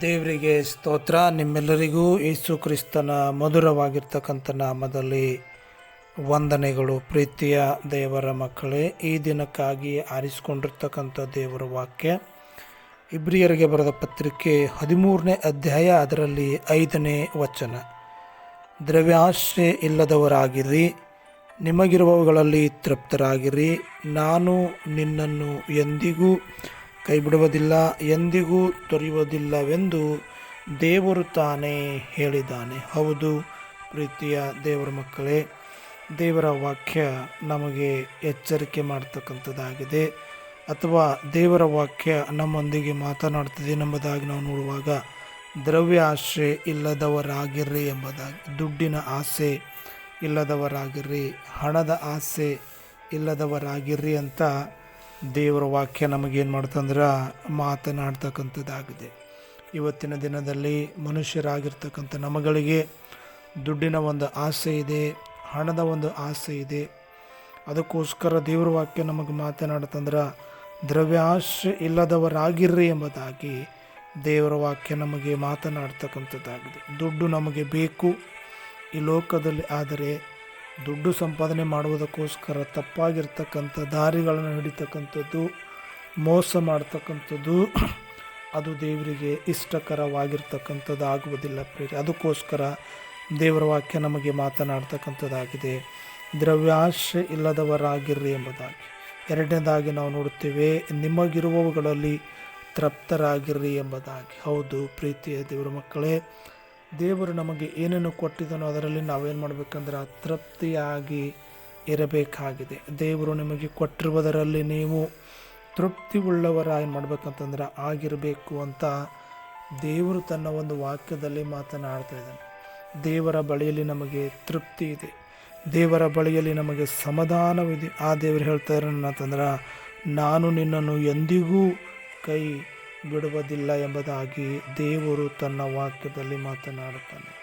ದೇವರಿಗೆ ಸ್ತೋತ್ರ. ನಿಮ್ಮೆಲ್ಲರಿಗೂ ಯೇಸು ಕ್ರಿಸ್ತನ ಮಧುರವಾಗಿರ್ತಕ್ಕಂಥ ನಾಮದಲ್ಲಿ ವಂದನೆಗಳು. ಪ್ರೀತಿಯ ದೇವರ ಮಕ್ಕಳೇ, ಈ ದಿನಕ್ಕಾಗಿ ಆರಿಸಿಕೊಂಡಿರ್ತಕ್ಕಂಥ ದೇವರ ವಾಕ್ಯ. ಇಬ್ರಿಯರಿಗೆ ಬರೆದ ಪತ್ರಿಕೆ ಹದಿಮೂರನೇ ಅಧ್ಯಾಯ, ಅದರಲ್ಲಿ ಐದನೇ ವಚನ. ದ್ರವ್ಯಾಶ್ರಯ ಇಲ್ಲದವರಾಗಿರಿ, ನಿಮಗಿರುವವುಗಳಲ್ಲಿ ತೃಪ್ತರಾಗಿರಿ. ನಾನು ನಿನ್ನನ್ನು ಎಂದಿಗೂ ಕೈ ಬಿಡುವುದಿಲ್ಲ ಎಂದಿಗೂ ತೊರೆಯುವುದಿಲ್ಲವೆಂದು ದೇವರು ತಾನೇ ಹೇಳಿದ್ದಾನೆ. ಹೌದು, ಪ್ರೀತಿಯ ದೇವರ ಮಕ್ಕಳೇ, ದೇವರ ವಾಕ್ಯ ನಮಗೆ ಎಚ್ಚರಿಕೆ ಮಾಡ್ತಕ್ಕಂಥದ್ದಾಗಿದೆ. ಅಥವಾ ದೇವರ ವಾಕ್ಯ ನಮ್ಮೊಂದಿಗೆ ಮಾತನಾಡ್ತದೆ ಎಂಬುದಾಗಿ ನಾವು ನೋಡುವಾಗ, ದ್ರವ್ಯ ಆಶೆ ಇಲ್ಲದವರಾಗಿರ್ರಿ ಎಂಬುದಾಗಿ, ದುಡ್ಡಿನ ಆಸೆ ಇಲ್ಲದವರಾಗಿರ್ರಿ, ಹಣದ ಆಸೆ ಇಲ್ಲದವರಾಗಿರ್ರಿ ಅಂತ ದೇವರ ವಾಕ್ಯ ನಮಗೇನು ಮಾಡ್ತಂದ್ರೆ ಮಾತನಾಡ್ತಕ್ಕಂಥದ್ದಾಗಿದೆ. ಇವತ್ತಿನ ದಿನದಲ್ಲಿ ಮನುಷ್ಯರಾಗಿರ್ತಕ್ಕಂಥ ನಮಗಳಿಗೆ ದುಡ್ಡಿನ ಒಂದು ಆಸೆ ಇದೆ, ಹಣದ ಒಂದು ಆಸೆ ಇದೆ. ಅದಕ್ಕೋಸ್ಕರ ದೇವ್ರ ವಾಕ್ಯ ನಮಗೆ ಮಾತನಾಡ್ತಂದ್ರೆ, ದ್ರವ್ಯಾಶೆ ಇಲ್ಲದವರಾಗಿರ್ರಿ ಎಂಬುದಾಗಿ ದೇವರ ವಾಕ್ಯ ನಮಗೆ ಮಾತನಾಡ್ತಕ್ಕಂಥದ್ದಾಗಿದೆ. ದುಡ್ಡು ನಮಗೆ ಬೇಕು. ಈ ಲೋಕದಲ್ಲಿ ಆದರೆ ದುಡ್ಡು ಸಂಪಾದನೆ ಮಾಡುವುದಕ್ಕೋಸ್ಕರ ತಪ್ಪಾಗಿರ್ತಕ್ಕಂಥ ದಾರಿಗಳನ್ನು ಹಿಡಿತಕ್ಕಂಥದ್ದು, ಮೋಸ ಮಾಡ್ತಕ್ಕಂಥದ್ದು, ಅದು ದೇವರಿಗೆ ಇಷ್ಟಕರವಾಗಿರ್ತಕ್ಕಂಥದ್ದು ಆಗುವುದಿಲ್ಲ ಪ್ರೇರಿ ಅದಕ್ಕೋಸ್ಕರ ದೇವರ ವಾಕ್ಯ ನಮಗೆ ಮಾತನಾಡ್ತಕ್ಕಂಥದ್ದಾಗಿದೆ. ದ್ರವ್ಯಾಶ ಇಲ್ಲದವರಾಗಿರ್ರಿ ಎಂಬುದಾಗಿ. ಎರಡನೇದಾಗಿ ನಾವು ನೋಡುತ್ತೇವೆ, ನಿಮಗಿರುವವುಗಳಲ್ಲಿ ತೃಪ್ತರಾಗಿರ್ರಿ ಎಂಬುದಾಗಿ. ಹೌದು ಪ್ರೀತಿಯ ದೇವರ ಮಕ್ಕಳೇ ದೇವರು ನಮಗೆ ಏನೇನು ಕೊಟ್ಟಿದನೋ ಅದರಲ್ಲಿ ನಾವೇನು ಮಾಡಬೇಕಂದ್ರೆ ತೃಪ್ತಿಯಾಗಿ ಇರಬೇಕಾಗಿದೆ. ದೇವರು ನಿಮಗೆ ಕೊಟ್ಟಿರುವುದರಲ್ಲಿ ನೀವು ತೃಪ್ತಿ ಉಳ್ಳವರ ಏನು ಮಾಡಬೇಕಂತಂದ್ರೆ ಆಗಿರಬೇಕು ಅಂತ ದೇವರು ತನ್ನ ಒಂದು ವಾಕ್ಯದಲ್ಲಿ ಮಾತನಾಡ್ತಾ ಇದ್ದಾನೆ. ದೇವರ ಬಳಿಯಲ್ಲಿ ನಮಗೆ ತೃಪ್ತಿ ಇದೆ. ದೇವರ ಬಳಿಯಲ್ಲಿ ನಮಗೆ ಸಮಾಧಾನವಿದೆ. ಆ ದೇವರು ಹೇಳ್ತಾರೆ ಅಂತಂದ್ರೆ ನಾನು ನಿನ್ನನ್ನು ಎಂದಿಗೂ ಕೈ ಬಿಡುವುದಿಲ್ಲ ಎಂಬುದಾಗಿ ದೇವರು ತನ್ನ ವಾಕ್ಯದಲ್ಲಿ ಮಾತನಾಡುತ್ತಾನೆ.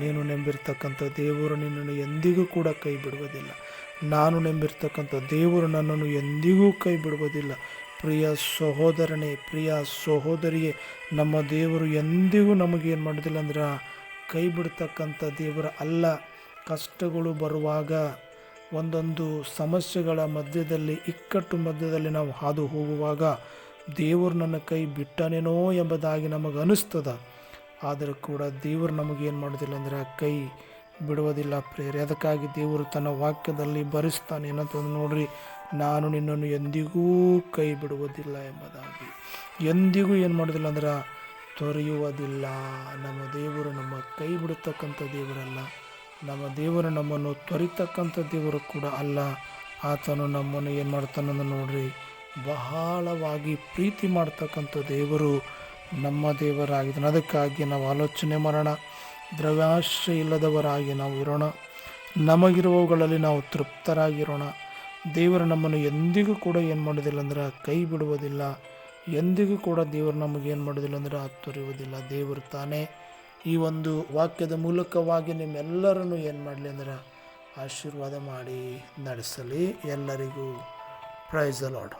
ನೀನು ನೆಂಬಿರ್ತಕ್ಕಂಥ ದೇವರು ನಿನ್ನನ್ನು ಎಂದಿಗೂ ಕೂಡ ಕೈ ಬಿಡುವುದಿಲ್ಲ ನಾನು ನೆಂಬಿರ್ತಕ್ಕಂಥ ದೇವರು ನನ್ನನ್ನು ಎಂದಿಗೂ ಕೈ ಬಿಡುವುದಿಲ್ಲ ಪ್ರಿಯ ಸಹೋದರನೇ, ಪ್ರಿಯ ಸಹೋದರಿಯೇ, ನಮ್ಮ ದೇವರು ಎಂದಿಗೂ ನಮಗೇನು ಮಾಡೋದಿಲ್ಲ ಅಂದ್ರೆ ಕೈ ಬಿಡ್ತಕ್ಕಂಥ ದೇವರ ಅಲ್ಲ. ಕಷ್ಟಗಳು ಬರುವಾಗ ಒಂದೊಂದು ಸಮಸ್ಯೆಗಳ ಮಧ್ಯದಲ್ಲಿ, ಇಕ್ಕಟ್ಟು ಮಧ್ಯದಲ್ಲಿ ನಾವು ಹಾದು ಹೋಗುವಾಗ ದೇವರು ನನ್ನ ಕೈ ಬಿಟ್ಟನೇನೋ ಎಂಬುದಾಗಿ ನಮಗೆ ಅನಿಸ್ತದ ಆದರೆ ಕೂಡ ದೇವರು ನಮಗೇನು ಮಾಡೋದಿಲ್ಲ ಅಂದರೆ ಕೈ ಬಿಡುವುದಿಲ್ಲ ಪ್ರೇರೆ ಅದಕ್ಕಾಗಿ ದೇವರು ತನ್ನ ವಾಕ್ಯದಲ್ಲಿ ಭರಿಸ್ತಾನೆ ಏನಂತಂದು ನೋಡ್ರಿ, ನಾನು ನಿನ್ನನ್ನು ಎಂದಿಗೂ ಕೈ ಬಿಡುವುದಿಲ್ಲ ಎಂಬುದಾಗಿ. ಎಂದಿಗೂ ಏನು ಮಾಡೋದಿಲ್ಲ ಅಂದ್ರೆ ತೊರೆಯುವುದಿಲ್ಲ. ನಮ್ಮ ದೇವರು ನಮ್ಮ ಕೈ ಬಿಡತಕ್ಕಂಥ ದೇವರಲ್ಲ. ನಮ್ಮ ದೇವರು ನಮ್ಮನ್ನು ತೊರಿತಕ್ಕಂಥ ದೇವರು ಕೂಡ ಅಲ್ಲ. ಆತನು ನಮ್ಮನ್ನು ಏನು ಮಾಡ್ತಾನಂದು ನೋಡ್ರಿ ಬಹಳವಾಗಿ ಪ್ರೀತಿ ಮಾಡ್ತಕ್ಕಂಥ ದೇವರು ನಮ್ಮ ದೇವರಾಗಿದ್ದಾನೆ. ಅದಕ್ಕಾಗಿ ನಾವು ಆಲೋಚನೆ ಮಾಡೋಣ. ದ್ರವ್ಯಾಶ್ರಯ ಇಲ್ಲದವರಾಗಿ ನಾವು ಇರೋಣ. ನಮಗಿರುವವುಗಳಲ್ಲಿ ನಾವು ತೃಪ್ತರಾಗಿರೋಣ. ದೇವರು ನಮ್ಮನ್ನು ಎಂದಿಗೂ ಕೂಡ ಏನು ಮಾಡೋದಿಲ್ಲ ಅಂದ್ರೆ ಕೈ ಬಿಡುವುದಿಲ್ಲ. ಎಂದಿಗೂ ಕೂಡ ದೇವರು ನಮಗೇನು ಮಾಡೋದಿಲ್ಲ ಅಂದ್ರೆ ತೊರೆಯುವುದಿಲ್ಲ ದೇವರು ತಾನೇ. ಈ ಒಂದು ವಾಕ್ಯದ ಮೂಲಕವಾಗಿ ನಿಮ್ಮೆಲ್ಲರನ್ನು ಏನು ಮಾಡಲಿ ಅಂದ್ರೆ ಆಶೀರ್ವಾದ ಮಾಡಿ ನಡೆಸಲಿ. ಎಲ್ಲರಿಗೂ ಪ್ರೈಸ್ ಲಾಡ್